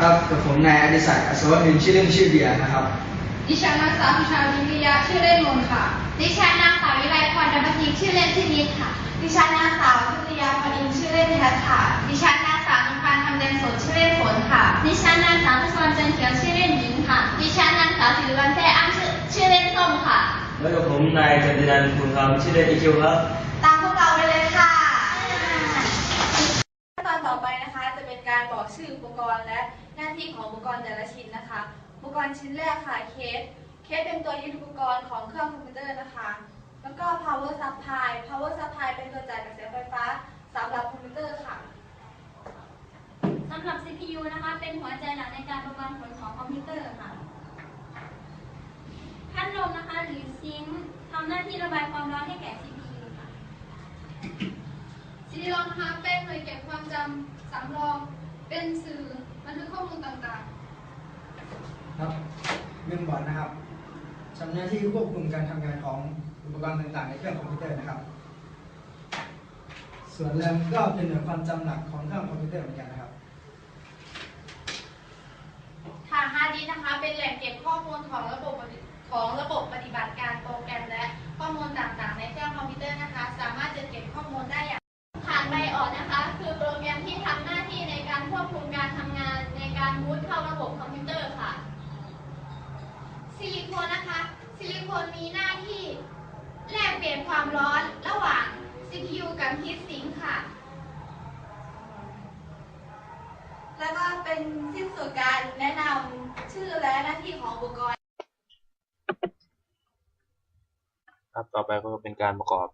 กับผมนายอดิศักดิ์อัศวพินชื่อเล่นชื่อเบียร์นะครับ ดิฉันนางสาวพิชาวิริยะชื่อเล่นมนต์ค่ะ ดิฉันนางสาววิไลพรดำทิชื่อเล่นชื่อนิดค่ะ ดิฉันนางสาวพิทยาพรินชื่อเล่นทัศน์ค่ะ ดิฉันนางสาวนิพันธ์คำเดนสดชื่อเล่นฝนค่ะ ดิฉันนางสาวพัชรจันเขียวชื่อเล่นหญิงค่ะ ดิฉันนางสาวสิริวัลแท้อ้างชื่อชื่อเล่นส้มค่ะ แล้วกับผมนายกัญจนันท์คุณคำชื่อเล่นอีคิวครับตามพวกเราไปเลยค่ะขั้นตอนต่อไปนะคะจะเป็นการบอกชื่ออุปกรณ์และ หน้าที่ของอุปกรณ์แต่ละชิ้นนะคะ อุปกรณ์ชิ้นแรกค่ะเคส เคสเป็นตัวยึดอุปกรณ์ของเครื่องคอมพิวเตอร์นะคะ แล้วก็ power supply power supply เป็นตัวจ่ายกระแสไฟฟ้าสำหรับคอมพิวเตอร์ค่ะสำหรับ CPU นะคะ เป็นหัวใจหลักในการประมวลผลของคอมพิวเตอร์ค่ะพัดลมนะคะหรือซิงค์ทำหน้าที่ระบายความร้อนให้แก่ CPU ค่ะซีดีรอมนะคะเป็นหน่วยเก็บความจำสำรอง เป็นสื่อ บันทึกข้อมูลต่างครับเมมบอร์ดนะครับทำหน้าที่ควบคุมการทำงานของอุปกรณ์ต่างๆ ในเครื่องคอมพิวเตอร์นะครับ ส่วนแรมก็เป็นหน่วยความจำหลักของเครื่องคอมพิวเตอร์เหมือนกันนะครับทางฮาร์ดดิสก์นะคะ เป็นแหล่งเก็บข้อมูลของระบบปฏิของระบบปฏิบัติการโปรแกรมและข้อมูลต่างๆ ในเครื่องคอมพิวเตอร์นะคะ สามารถจะเก็บข้อมูลได้อย่าง ผ่านไบออดนะคะ คือโปรแกรมที่ทำหน้าที่ในการควบคุมการทำงานใน การบูตเข้าระบบคอมพิวเตอร์ค่ะ ซิลิโคนนะคะ ซิลิโคนมีหน้าที่แลกเปลี่ยนความร้อนระหว่าง CPU กับฮีทซิงค์ค่ะ แล้วก็เป็นสิ้นสุดการแนะนำชื่อและหน้าที่ของอุปกรณ์ ครับ ต่อไปก็เป็นการประกอบ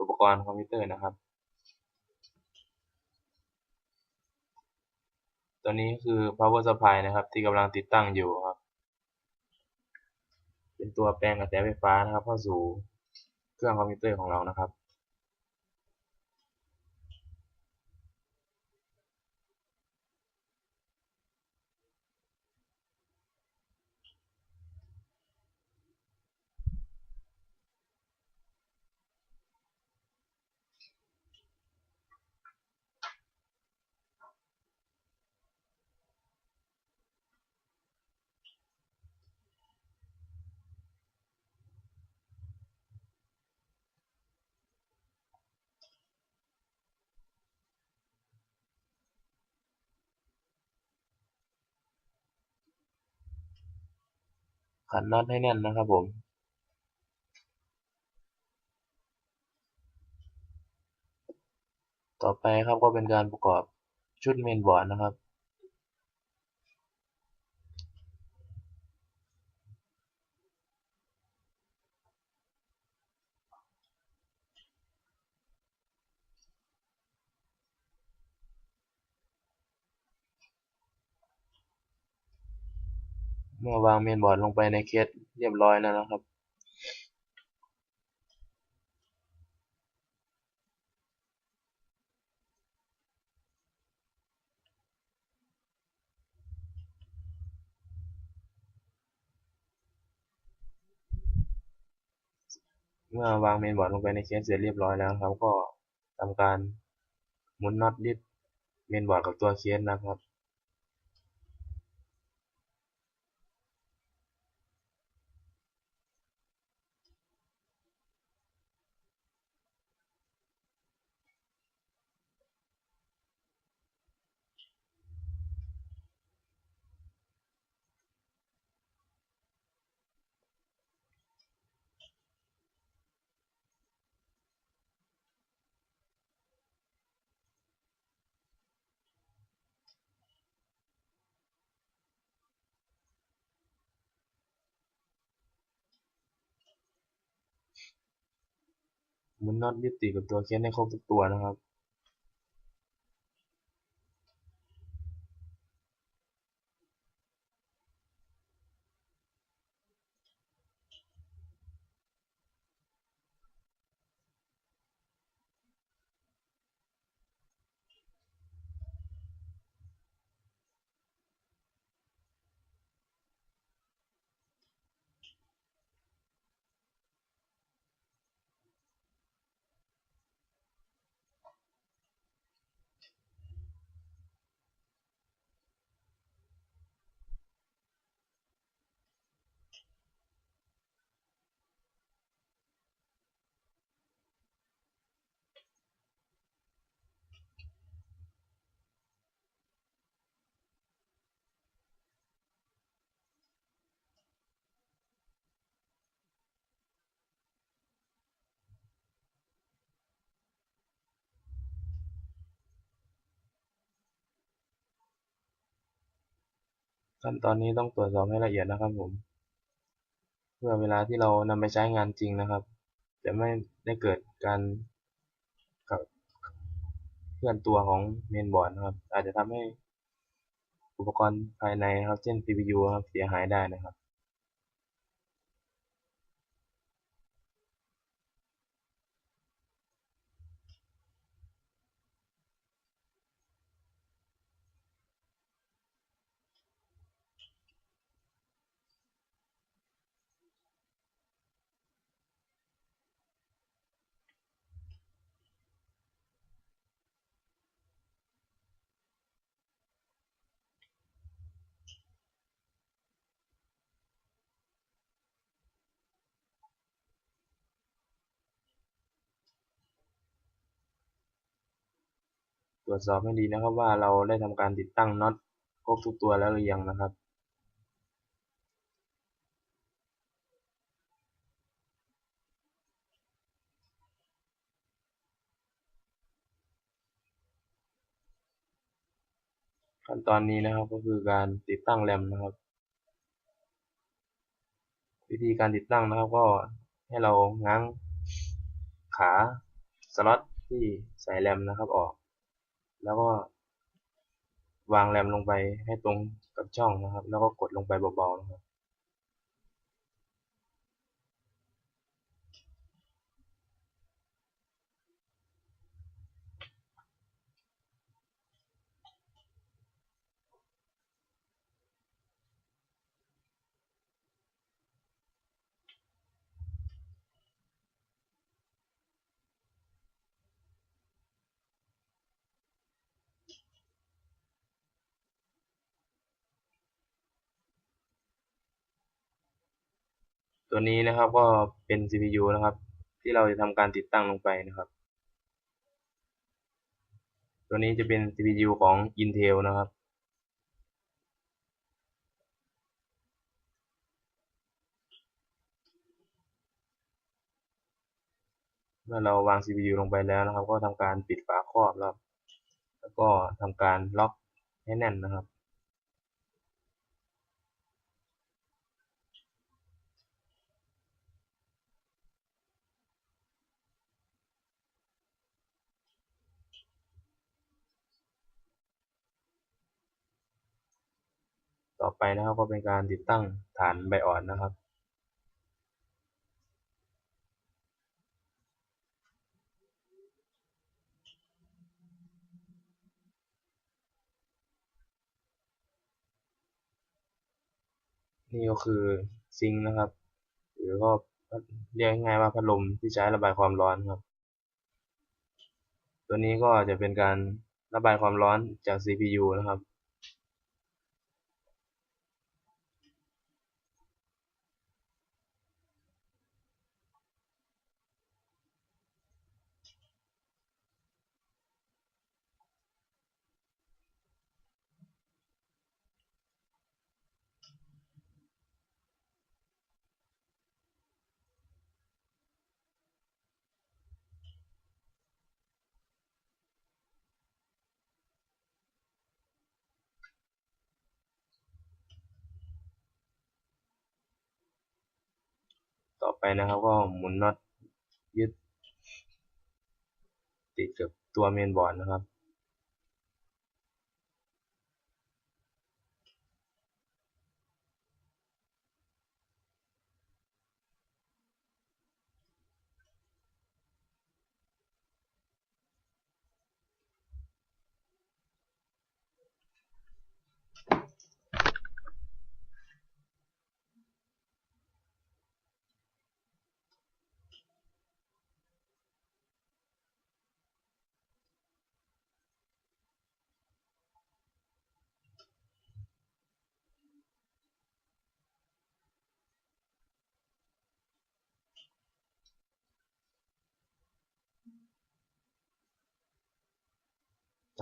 อุปกรณ์คอมพิวเตอร์นะครับ ตัวนี้คือ power supply นะครับ ที่กำลังติดตั้งอยู่ครับ เป็นตัวแปลงกระแสไฟฟ้านะครับเข้าสู่เครื่องคอมพิวเตอร์ของเรานะครับ ขันน็อตให้แน่นนะครับผมต่อไปครับก็เป็นการประกอบชุดเมนบอร์ดนะครับ เมื่อวางเมนบอร์ดลงไปในเคสเรียบร้อยแล้วนะครับ เมื่อวางเมนบอร์ดลงไปในเคสเสร็จเรียบร้อยแล้วครับ ก็ทำการหมุนน็อตยึดเมนบอร์ดกับตัวเคสนะครับ มุนน็อตยึดติดกับตัวเคสให้ครบทุกตัวนะครับ ขั้นตอนนี้ต้องตรวจสอบให้ละเอียดนะครับผม เพื่อเวลาที่เรานำไปใช้งานจริงนะครับ จะไม่ได้เกิดการกับเคลื่อนตัวของเมนบอร์ดนะครับ อาจจะทำให้อุปกรณ์ภายในครับ เช่น CPU ครับเสียหายได้นะครับ รวจสอบให้ดีนะครับว่าเราได้ทำการติดตั้งน็อตครบทุกตัวแล้วหรือยังนะครับ ขั้นตอนนี้นะครับก็คือการติดตั้งแรมนะครับ วิธีการติดตั้งนะครับก็ให้เราง้างขาสล็อตที่ใส่แรมนะครับออก แล้วก็วางแรมลงไปให้ตรงกับช่องนะครับ แล้วก็กดลงไปเบาๆนะครับ ตัวนี้นะครับก็เป็น CPU นะครับ ที่เราจะทำการติดตั้งลงไปนะครับ ตัวนี้จะเป็น CPU ของ Intel นะครับเมื่อเราวาง CPU ลงไปแล้วนะครับ ก็ทำการปิดฝาครอบแล้วแล้วก็ทำการล็อกให้แน่นนะครับ ต่อไปนะครับก็เป็นการติดตั้งฐานไบออดนะครับ นี่ก็คือซิงค์นะครับ หรือก็เรียกง่ายว่าพัดลมที่ใช้ระบายความร้อนครับ ตัวนี้ก็จะเป็นการระบายความร้อนจาก CPU นะครับ ต่อไปนะครับก็หมุนน็อตยึดติดกับตัวเมนบอร์ดนะครับ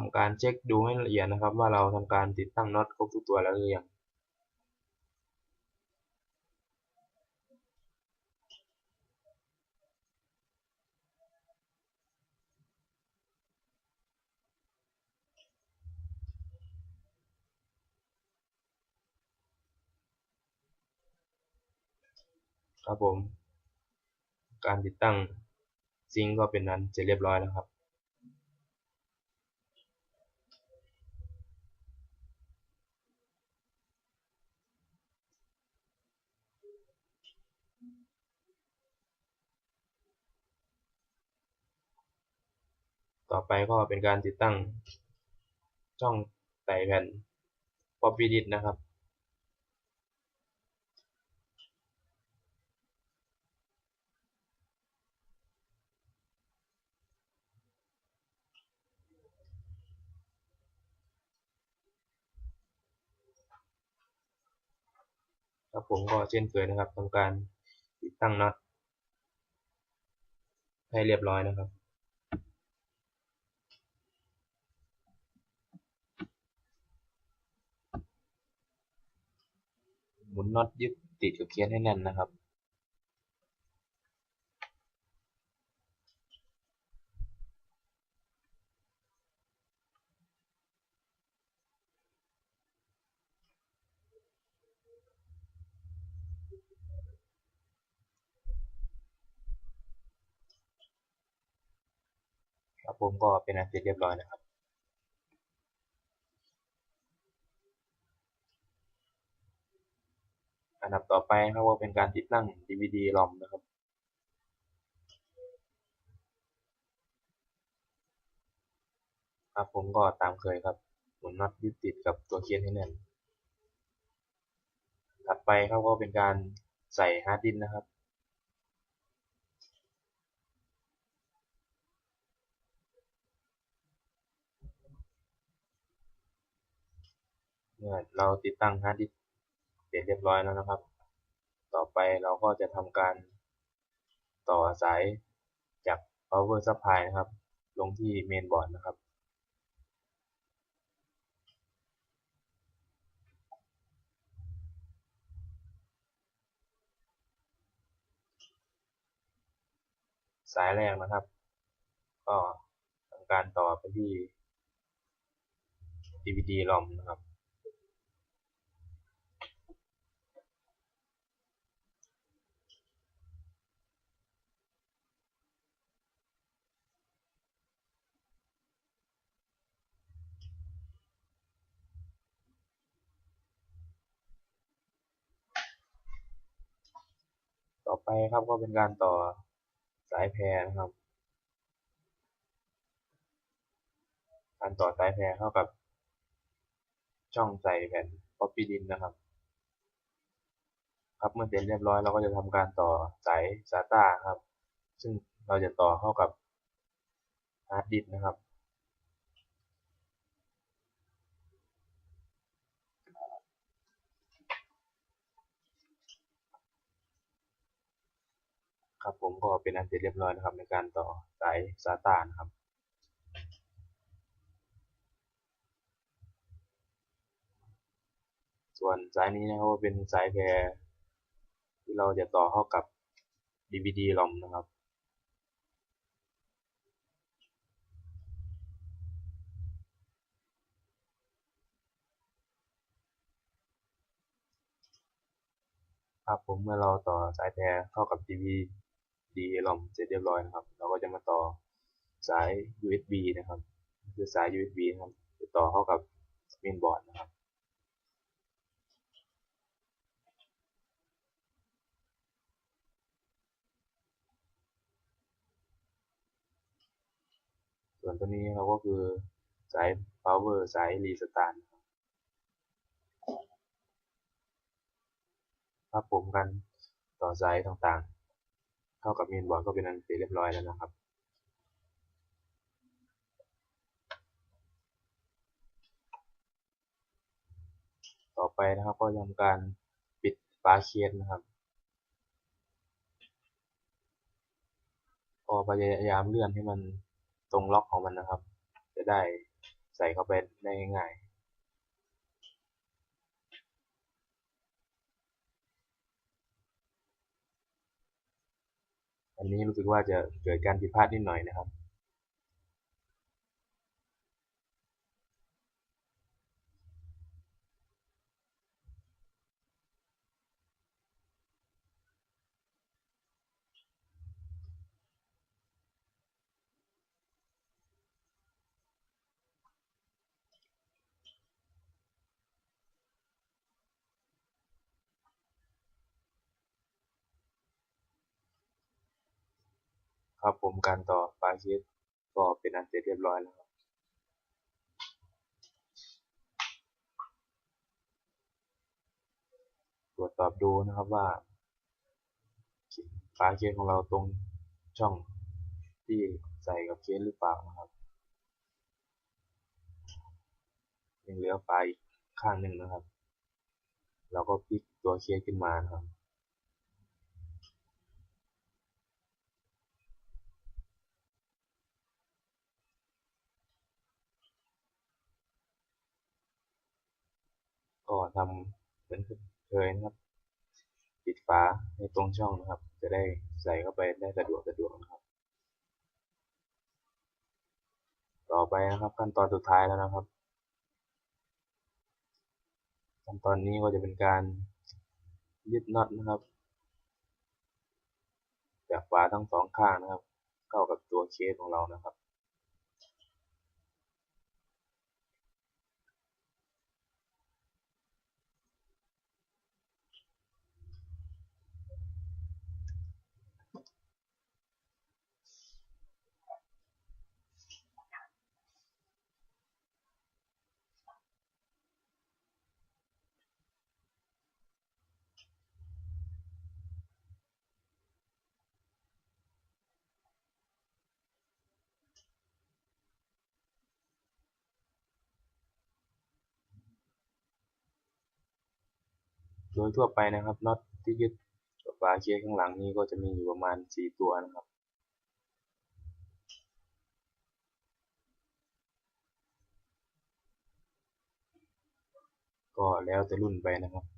ทำการเช็คดูให้ละเอียดนะครับ ว่าเราทำการติดตั้งน็อตครบทุกตัวแล้วหรือยังครับผม การติดตั้งซิงก็เป็นนั้นเสร็จเรียบร้อยแล้วครับ ต่อไปก็เป็นการติดตั้งช่องใส่แผ่น Floppy disk นะครับ ครับผมก็เช่นเคยนะครับทำการติดตั้งน็อตให้เรียบร้อยนะครับ ห มุนน็อตยึดติดกับเคสให้แน่นนะครับ ครับผมก็เป็นอันเสร็จเรียบร้อยนะครับ อันดับต่อไปครับว่าเป็นการติดตั้ง DVD ROM นะครับครับผมก็ตามเคยครับหมุนน็อตยึดติดกับตัวเคสให้แน่นถัดไปครับก็เป็นการใส่ฮาร์ดดิสก์นะครับเมื่อเราติดตั้งฮาร์ดดิสก์ เสร็จเรียบร้อยแล้วนะครับ ต่อไปเราก็จะทำการต่อสายจาก power supply นะครับ ลงที่เมนบอร์ดนะครับสายแรกนะครับ ก็ทำการต่อไปที่ DVD ROM นะครับ ต่อไปครับก็เป็นการต่อสายแพรนะครับ การต่อสายแพรเข้ากับ ช่องใส่แผ่น floppy disk นะครับ ครับเมื่อเสร็จเรียบร้อยเราก็จะทำการต่อสาย SATA ครับ ซึ่งเราจะต่อเข้ากับฮาร์ดดิสนะครับ ครับผมก็เป็นอันเสร็จเรียบร้อยนะครับ ในการต่อสาย SATA นะครับส่วนสายนี้นะครับเป็นสายแพรที่เราจะต่อเข้ากับ DVD ROM นะครับ ครับผมเมื่อเราต่อสายแพรเข้ากับ DVD ROM เสร็จเรียบร้อยนะครับ เราก็จะมาต่อสาย USB นะครับ คือสาย USB นะครับจะต่อเข้ากับเมนบอร์ดนะครับส่วนตัวนี้ครับก็คือสาย power สาย restart นะครับครับผมกันต่อสายต่างๆ เข้ากับเมนบอร์ดก็เป็นอันเสร็จเรียบร้อยแล้วนะครับต่อไปนะครับก็ทำการปิดฝาเคสนะครับก็พยายามเลื่อนให้มันตรงล็อกของมันนะครับ จะได้ใส่เข้าไปได้ง่ายๆ อันนี้รู้สึกว่าจะเกิดการผิดพลาดนิดหน่อยนะครับ ครับผมการต่อปลาเคสก็เป็นอันเสร็จเรียบร้อยแล้วครับตรวจสอบดูนะครับว่าปลาเคสของเราตรงช่องที่ใส่กับเคสหรือเปล่านะครับยังเหลือปลาอีกข้างหนึ่งนะครับ เราก็พลิกตัวเคสขึ้นมานะครับ ก็ทำเหมือนเคยนะครับ ปิดฝาในตรงช่องนะครับ จะได้ใส่เข้าไปได้สะดวกสะดวกนะครับ ต่อไปนะครับขั้นตอนสุดท้ายแล้วนะครับขั้นตอนนี้ก็จะเป็นการยึดน็อตนะครับ จากฝาทั้งสองข้างนะครับ เข้ากับตัวเคสของเรานะครับ โดยทั่วไปนะครับน็อตที่ยึดกับฝาเคสข้างหลังนี้ก็จะมีอยู่ประมาณสี่ตัวนะครับ ก็แล้วแต่รุ่นไปนะครับ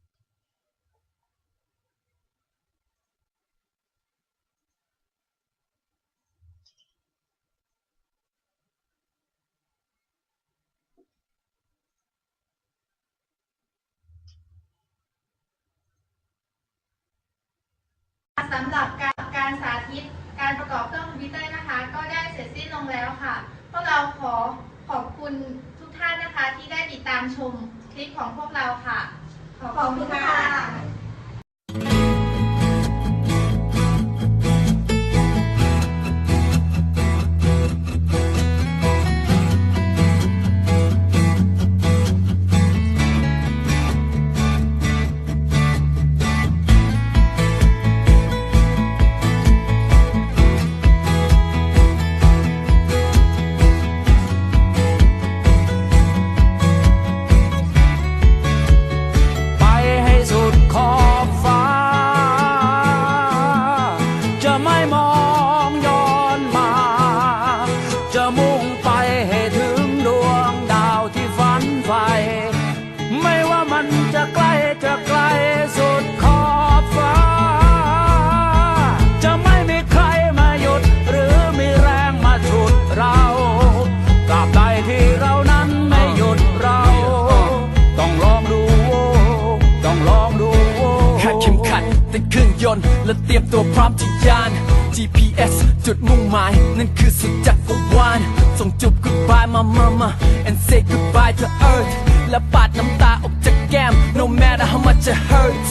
และเตรียมตัวพร้อมจะยาน GPS จุดมุ่งหมาย นั่นคือสุดจักรวาลส่งจุบ goodbye มา mama and say goodbye to earth และปาดน้ำตาออกจากแก้ม no matter how much it hurts